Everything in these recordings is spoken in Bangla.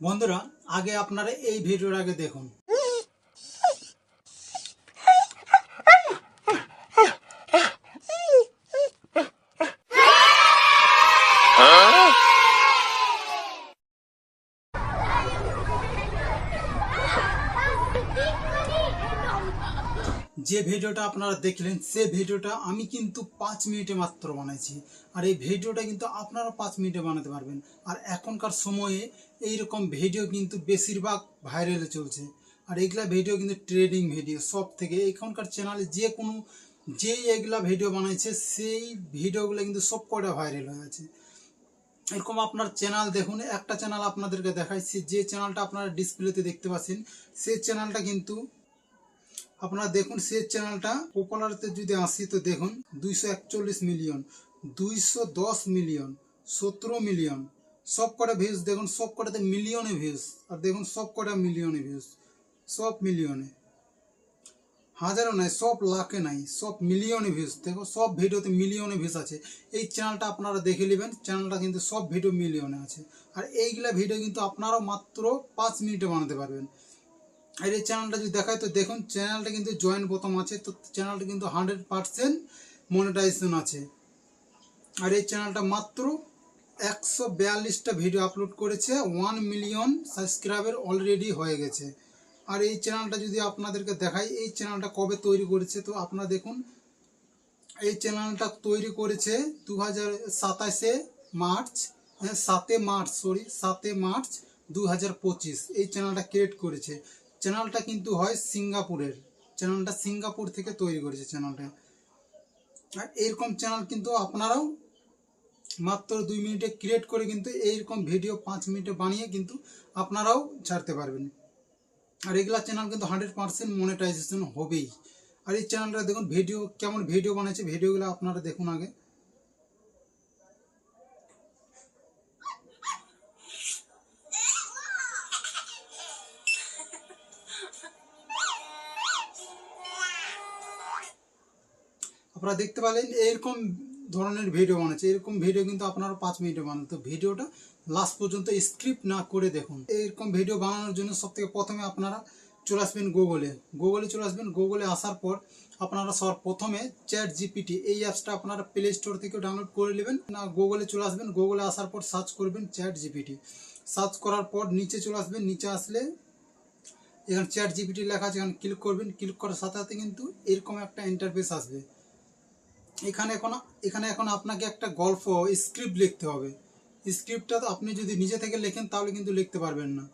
বন্ধুরা আগে আপনারা এই ভিডিওর আগে দেখুন। যে ভিডিওটা আপনারা দেখলেন, সে ভিডিওটা আমি কিন্তু পাঁচ মিনিটে মাত্র বানাইছি। আর এই ভিডিওটা কিন্তু আপনারা পাঁচ মিনিটে বানাতে পারবেন। আর এখনকার সময়ে এই রকম ভিডিও কিন্তু বেশিরভাগ ভাইরালে চলছে। আর এইগুলা ভিডিও কিন্তু ট্রেডিং ভিডিও সব থেকে এখনকার চ্যানেলে যে কোনো যেই এগুলা ভিডিও বানাইছে, সেই ভিডিওগুলো কিন্তু সব কটা ভাইরাল হয়ে আছে। এরকম আপনার চ্যানেল দেখুন, একটা চ্যানেল আপনাদেরকে দেখাইছি, যে চ্যানেলটা আপনারা ডিসপ্লেতে দেখতে পাচ্ছেন, সেই চ্যানেলটা কিন্তু আপনারা দেখুন সে চ্যানেলটা পপুলারতে যদি আসি তো দেখুন, দুইশো একচল্লিশ মিলিয়ন দুইশো দশ মিলিয়ন সতেরো মিলিয়ন সব কটা ভিউজ দেখুন, সব কটাতে মিলিয়নে ভিউজ আর দেখুন, সব কটা মিলিয়নে ভিউজ সব মিলিয়নে হাজারও নাই, সব লাখে নাই, সব মিলিয়নে ভিউজ দেখো সব ভিডিওতে মিলিয়নে ভিউজ আছে। এই চ্যানেলটা আপনারা দেখে নেবেন চ্যানেলটা কিন্তু সব ভিডিও মিলিয়নে আছে। আর এইগুলা ভিডিও কিন্তু আপনারাও মাত্র পাঁচ মিনিটে বানাতে পারবেন। আর এই চ্যানেলটা যদি দেখায় তো দেখুন চ্যানেলটা কিন্তু জয়েন বোতাম আছে, তো চ্যানেলটা কিন্তু হান্ড্রেড পারসেন্ট মনিটাইজেশন আছে। আর এই চ্যানেলটা মাত্র একশো বিয়াল্লিশটা ভিডিও আপলোড করেছে ওয়ান মিলিয়ন সাবস্ক্রাইবার অলরেডি হয়ে গেছে। আর এই চ্যানেলটা যদি আপনাদেরকে দেখাই, এই চ্যানেলটা কবে তৈরি করেছে, তো আপনারা দেখুন, এই চ্যানেলটা তৈরি করেছে দু হাজার সাতাশে মার্চ হ্যাঁ সাতে মার্চ সরি সাতে মার্চ দু হাজার পঁচিশ। এই চ্যানেলটা ক্রিয়েট করেছে। চ্যানেলটা কিন্তু হয় সিঙ্গাপুরের। চ্যানেলটা সিঙ্গাপুর থেকে তৈরি করেছে চ্যানেলটা। আর এরকম চ্যানেল কিন্তু আপনারাও মাত্র দুই মিনিটে ক্রিয়েট করে কিন্তু এইরকম ভিডিও পাঁচ মিনিটে বানিয়ে কিন্তু আপনারাও ছাড়তে পারবেন। আর এগুলা চ্যানেল কিন্তু হান্ড্রেড পার্সেন্ট মনিটাইজেশন হবেই। আর এই চ্যানেলটা দেখুন ভিডিও কেমন ভিডিও বানাচ্ছে ভিডিওগুলো আপনারা দেখুন আগে। আপনারা দেখতে পেলেন এরকম ধরনের ভিডিও বানাচ্ছে। এরকম ভিডিও কিন্তু আপনারা পাঁচ মিনিটে বানান। তো ভিডিওটা লাস্ট পর্যন্ত স্ক্রিপ্ট না করে দেখুন। এরকম ভিডিও বানানোর জন্য সব থেকে প্রথমে আপনারা চলে আসবেন গুগলে গুগলে চলে আসবেন। গুগলে আসার পর আপনারা সব প্রথমে চ্যাট জিপিটি এই অ্যাপসটা আপনারা প্লে স্টোর থেকে ডাউনলোড করে নেবেন। না গুগলে চলে আসবেন। গুগলে আসার পর সার্চ করবেন চ্যাট জিপিটি সার্চ করার পর নিচে চলে আসবেন। নিচে আসলে এখানে চ্যাট জিপিটি লেখা আছে। এখানে ক্লিক করবেন। ক্লিক করার সাথে সাথে কিন্তু এরকম একটা ইন্টারফেস আসবে। এখানে এখন এখানে এখন আপনাকে একটা গল্প স্ক্রিপ্ট লিখতে হবে। স্ক্রিপ্টটা তো আপনি যদি নিজে থেকে লেখেন, তাহলে কিন্তু লিখতে পারবেন না।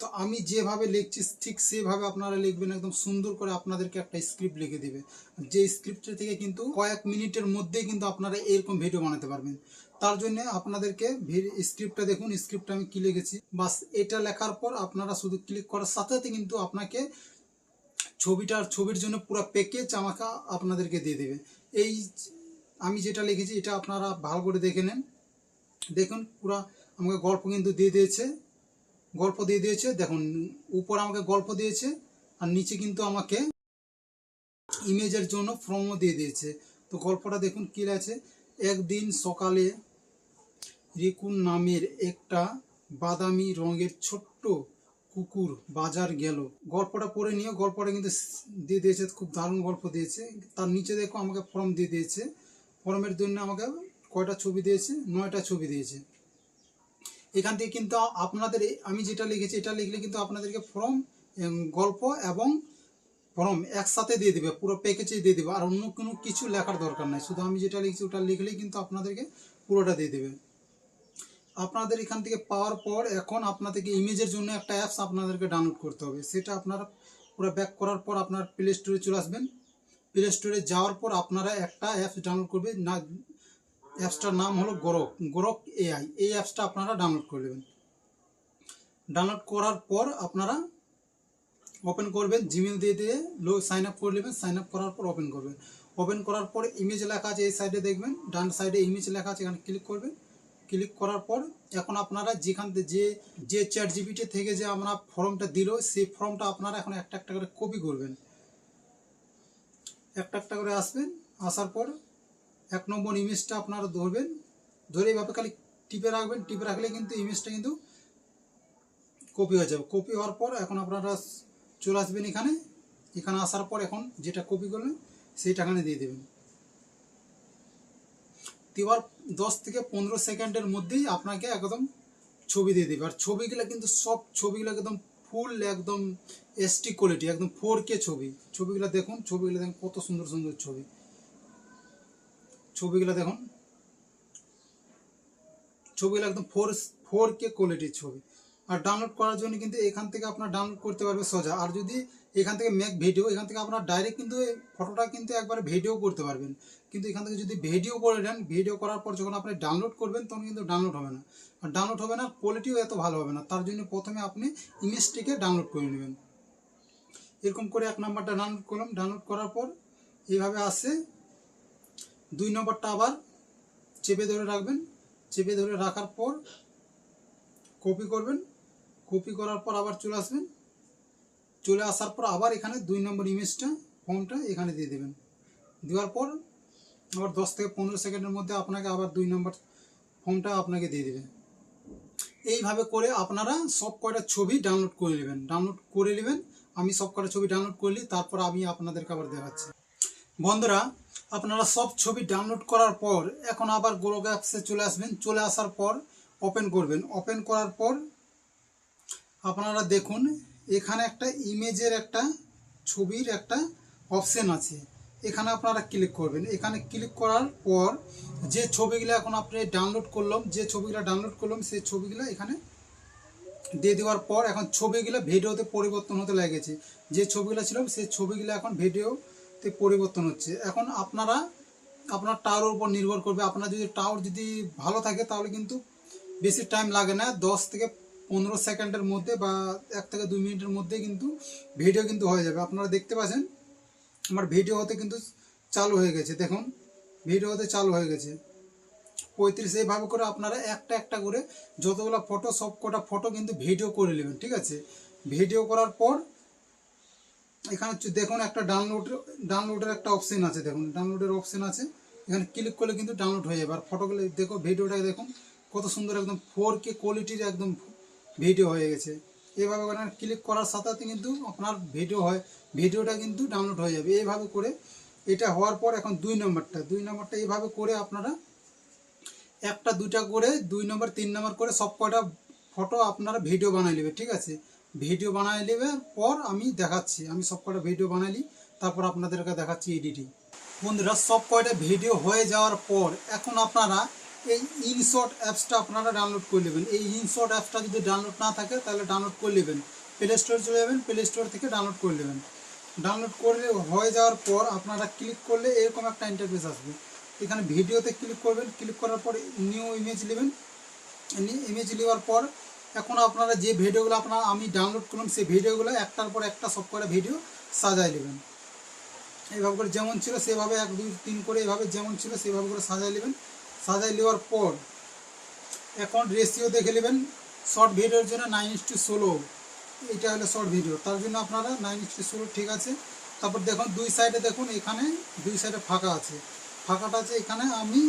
তো আমি যেভাবে লিখছি, ঠিক সেভাবে আপনারা লিখবেন, একদম সুন্দর করে আপনাদেরকে একটা স্ক্রিপ্ট লিখে দিবে। যে স্ক্রিপ্টের থেকে কিন্তু কয়েক মিনিটের মধ্যেই কিন্তু আপনারা এরকম ভিডিও বানাতে পারবেন। তার জন্য আপনাদেরকে স্ক্রিপ্টটা দেখুন স্ক্রিপ্টটা আমি কি লিখেছি। বাস, এটা লেখার পর আপনারা শুধু ক্লিক করার সাথে সাথে কিন্তু আপনাকে ছবিটার, ছবির জন্য পুরো প্যাকেজ আমাকে, আপনাদেরকে দিয়ে দেবে। এই আমি যেটা লিখেছি, এটা আপনারা ভালো করে দেখে নেন। দেখুন, পুরো আমাকে গল্প কিন্তু দিয়ে দিয়েছে। গল্প দিয়ে দিয়েছে, দেখুন, উপর আমাকে গল্প দিয়েছে, আর নিচে কিন্তু আমাকে ইমেজের জন্য ফর্মও দিয়ে দিয়েছে। তো গল্পটা দেখুন কী আছে একদিন সকালে রিকুন নামের একটা বাদামি রঙের ছোট্ট কুকুর বাজার গেল। গল্পটা পড়ে নিয়ে গল্পটা কিন্তু দিয়ে দিয়েছে, খুব দারুণ গল্প দিয়েছে। তার নিচে দেখো আমাকে ফর্ম দিয়ে দিয়েছে। ফর্মের জন্য আমাকে কয়টা ছবি দিয়েছে? নয়টা ছবি দিয়েছে। এখান থেকে কিন্তু আপনাদের আমি যেটা লিখেছি, এটা লিখলে কিন্তু আপনাদেরকে ফর্ম গল্প এবং ফর্ম একসাথে দিয়ে দেবে, পুরো প্যাকেজে দিয়ে দেবে। আর অন্য কোনো কিছু লেখার দরকার নাই। শুধু আমি যেটা লিখছি, ওটা লিখলেই কিন্তু আপনাদেরকে পুরোটা দিয়ে দেবে। আপনাদের এখান থেকে পাওয়ার পর এখন আপনাদেরকে ইমেজের জন্য একটা অ্যাপস আপনাদেরকে ডাউনলোড করতে হবে। সেটা আপনারা পুরো ব্যাক করার পর আপনার প্লে স্টোরে চলে আসবেন। প্লে স্টোরে যাওয়ার পর আপনারা একটা অ্যাপস ডাউনলোড করবেন। না অ্যাপসটার নাম হলো গোরক গোরক এআই এই অ্যাপসটা আপনারা ডাউনলোড করে নেবেন। ডাউনলোড করার পর আপনারা ওপেন করবেন জিমেল দিয়ে দিয়ে লো সাইন আপ করে নেবেন। সাইন আপ করার পর ওপেন করবেন। ওপেন করার পর ইমেজ লেখা আছে এই সাইডে দেখবেন। ডান সাইডে ইমেজ লেখা আছে, এখানে ক্লিক করবেন। ক্লিক করার পর এখন আপনারা যেখান যে যে চ্যাট জিবিটি থেকে যে আমরা ফর্মটা দিল, সেই ফর্মটা আপনারা এখন একটা একটা করে কপি করবেন। একটা একটা করে আসবেন, আসার পর এক নম্বর ইমেজটা আপনারা ধরবেন। ধরে এইভাবে খালি টিপে রাখবেন, টিপে রাখলে কিন্তু ইমেজটা কিন্তু কপি হয়ে যাবে। কপি হওয়ার পর এখন আপনারা চলে আসবেন এখানে। এখানে আসার পর এখন যেটা কপি করলেন, সেইটা এখানে দিয়ে দেবেন। এবার দশ থেকে পনেরো সেকেন্ডের মধ্যেই আপনাকে একদম ছবি দিয়ে দেবে। আর ছবিগুলো কিন্তু সব ছবিগুলো একদম ফুল একদম এসটি কোয়ালিটি একদম ফোর কে ছবি। ছবিগুলো দেখুন ছবিগুলো দেখুন, কত সুন্দর সুন্দর ছবি। ছবিগুলো দেখুন। ছবিগুলো একদম ফোর ফোর কে কোয়ালিটির ছবি। আর ডাউনলোড করার জন্য কিন্তু এখান থেকে আপনার ডাউনলোড করতে পারবে সোজা। আর যদি এখান থেকে মেক ভিডিও এখান থেকে আপনার ডাইরেক্ট কিন্তু ফটোটা কিন্তু একবারে ভিডিও করতে পারবেন। কিন্তু এখান থেকে যদি ভিডিও করে নেন ভিডিও করার পর যখন আপনি ডাউনলোড করবেন, তখন কিন্তু ডাউনলোড হবে না। আর ডাউনলোড হবে না কোয়ালিটিও এত ভালো হবে না। তার জন্য প্রথমে আপনি ইমেজটিকে ডাউনলোড করে নেবেন। এরকম করে এক নাম্বারটা ডাউনলোড করলাম। ডাউনলোড করার পর এইভাবে আসে দুই নম্বরটা আবার চেপে ধরে রাখবেন। চেপে ধরে রাখার পর কপি করবেন। কপি করার পর আবার চলে আসবেন। চলে আসার পর আবার এখানে দুই নম্বর ইমেজটা ফর্মটা এখানে দিয়ে দেবেন। দেওয়ার পর আবার দশ থেকে পনেরো সেকেন্ডের মধ্যে আপনাকে আবার দুই নম্বর ফর্মটা আপনাকে দিয়ে দেবে। এইভাবে করে আপনারা সব কয়টা ছবি ডাউনলোড করে নেবেন। ডাউনলোড করে নেবেন, আমি সব কয়টা ছবি ডাউনলোড করলি, তারপর আমি আপনাদেরকে আবার দেখাচ্ছি। বন্ধুরা, আপনারা সব ছবি ডাউনলোড করার পর এখন আবার গোলক অ্যাপসে চলে আসবেন। চলে আসার পর ওপেন করবেন। ওপেন করার পর আপনারা দেখুন, এখানে একটা ইমেজের একটা ছবির একটা অপশন আছে। এখানে আপনারা ক্লিক করবেন। এখানে ক্লিক করার পর যে ছবিগুলো এখন আপনি ডাউনলোড করলাম, যে ছবিগুলো ডাউনলোড করলাম, সেই ছবিগুলো এখানে দিয়ে দেওয়ার পর এখন ছবিগুলো ভিডিওতে পরিবর্তন হতে লেগেছে। যে ছবিগুলো ছিল, সেই ছবিগুলো এখন ভিডিওতে পরিবর্তন হচ্ছে। এখন আপনারা, আপনার টাওয়ারের উপর নির্ভর করবে। আপনার যদি টাওয়ার যদি ভালো থাকে, তাহলে কিন্তু বেশি টাইম লাগে না। দশ থেকে পনেরো সেকেন্ডের মধ্যে বা এক থেকে দুই মিনিটের মধ্যে কিন্তু ভিডিও কিন্তু হয়ে যাবে। আপনারা দেখতে পাচ্ছেন, আমার ভিডিও হতে কিন্তু চালু হয়ে গেছে। দেখুন, ভিডিও হতে চালু হয়ে গেছে। পঁয়ত্রিশ এইভাবে করে আপনারা একটা একটা করে যতগুলো ফটো সব কটা ফটো কিন্তু ভিডিও করে নেবেন, ঠিক আছে? ভিডিও করার পর এখানে দেখুন একটা ডাউনলোড ডাউনলোডের একটা অপশন আছে। দেখুন ডাউনলোডের অপশন আছে। এখানে ক্লিক করলে কিন্তু ডাউনলোড হয়ে যাবে। আর ফটোগুলো দেখো ভিডিওটা দেখুন, কত সুন্দর, একদম ফোর কে কোয়ালিটির একদম ভিডিও হয়ে গেছে। এভাবে করে ক্লিক করার সাথে সাথে কিন্তু আপনার ভিডিও হয় ভিডিওটা কিন্তু ডাউনলোড হয়ে যাবে। এইভাবে করে এটা হওয়ার পর এখন দুই নম্বরটা দুই নম্বরটা এইভাবে করে আপনারা একটা, দুইটা করে, দুই নম্বর, তিন নম্বর করে সব কয়টা ফটো আপনারা ভিডিও বানাই নেবে, ঠিক আছে? ভিডিও বানাই নেবে পর আমি দেখাচ্ছি, আমি সব কয়টা ভিডিও বানাইলি তারপর আপনাদেরকে দেখাচ্ছি এডিটিং। বন্ধুরা, সব কয়টা ভিডিও হয়ে যাওয়ার পর এখন আপনারা এই ইনশর্ট অ্যাপসটা আপনারা ডাউনলোড করে নেবেন। এই ইনশর্ট অ্যাপসটা যদি ডাউনলোড না থাকে, তাহলে ডাউনলোড করে নেবেন। প্লে স্টোরে চলে যাবেন প্লে স্টোর থেকে ডাউনলোড করে নেবেন। ডাউনলোড করলে হয়ে যাওয়ার পর আপনারা ক্লিক করলে এরকম একটা ইন্টারফেস আসবে। এখানে ভিডিওতে ক্লিক করবেন ক্লিক করার পর নিউ ইমেজ নেবেন। ইমেজ নেওয়ার পর এখন আপনারা যে ভিডিওগুলো আপনারা আমি ডাউনলোড করলাম, সেই ভিডিওগুলো একটার পর একটা সব করে ভিডিও সাজাই নেবেন। এইভাবে করে যেমন ছিল, সেভাবে এক, দুই, তিন করে এইভাবে যেমন ছিল, সেভাবে করে সাজাই নেবেন। সাজাই নেওয়ার পর এখন রেশিও দেখে নেবেন। শর্ট ভিডিওর জন্য নাইন ইস টু ষোলো। এটা হলো শর্ট ভিডিও তার জন্য আপনারা নাইন ইস টু ষোলো ঠিক আছে। তারপর দেখুন, দুই সাইডে দেখুন, এখানে দুই সাইডে ফাঁকা আছে। ফাঁকাটা আছে এখানে, আমি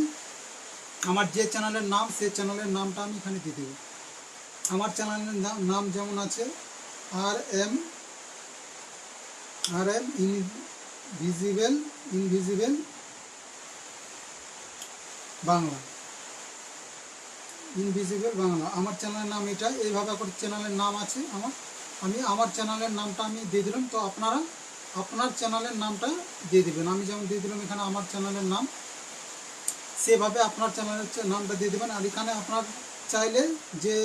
আমার যে চ্যানেলের নাম, সেই চ্যানেলের নামটা আমি এখানে দিয়ে দেবো। আমার চ্যানেলের নাম নাম যেমন আছে R M R M invisible invisible Bangla. Invisible Bangla. আমার চ্যানেলের নাম এটা এইভাবে করে চ্যানেলের নাম আছে আমার। আমি আমার চ্যানেলের নামটা আমি দিয়ে দিলাম। তো আপনারা আপনার চ্যানেলের নামটা দিয়ে দেবেন। আমি যেমন দিয়ে দিলাম এখানে আমার চ্যানেলের নাম। সেভাবে আপনার চ্যানেলের নামটা দিয়ে দেবেন। আর এখানে আপনার চাইলে যে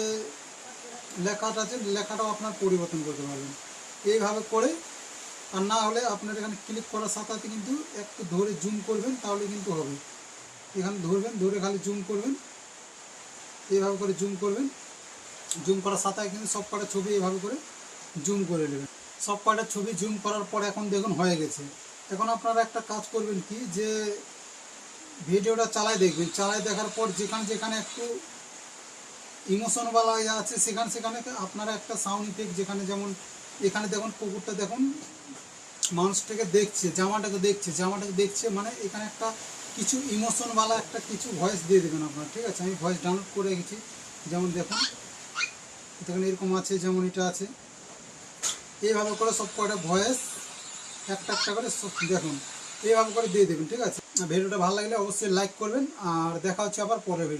লেখাটা আছে, লেখাটাও আপনার পরিবর্তন করতে পারবেন। এইভাবে করে। আর না হলে আপনার এখানে ক্লিক করার সাথে কিন্তু একটু ধরে জুম করবেন, তাহলে কিন্তু হবে। এখানে ধরবেন, ধরে খালি জুম করবেন। এইভাবে করে জুম করবেন। জুম করার সাথে কিন্তু সব কটা ছবি এইভাবে করে জুম করে নেবেন। সব কটা ছবি জুম করার পর এখন দেখুন হয়ে গেছে। এখন আপনারা একটা কাজ করবেন কি, যে ভিডিওটা চালাই দেখবেন। চালাই দেখার পর যেখানে যেখানে একটু ইমোশনওয়ালা আছে, সেখানে সেখানে আপনারা একটা সাউন্ড ইফেক্ট যেখানে যেমন, এখানে দেখুন কুকুরটা দেখুন, মানুষটাকে দেখছে, জামাটাকে দেখছে। জামাটাকে দেখছে মানে এখানে একটা কিছু ইমোশনওয়ালা একটা কিছু ভয়েস দিয়ে দেবেন আপনার, ঠিক আছে? আমি ভয়েস ডাউনলোড করে রেখেছি। যেমন দেখুন দেখুন এরকম আছে, যেমন এটা আছে। এইভাবে করে সব কয়টা ভয়েস একটা একটা করে দেখুন, এইভাবে করে দিয়ে দেবেন, ঠিক আছে? ভিডিওটা ভালো লাগলে অবশ্যই লাইক করবেন, আর দেখা হচ্ছে আবার পরের ভিডিও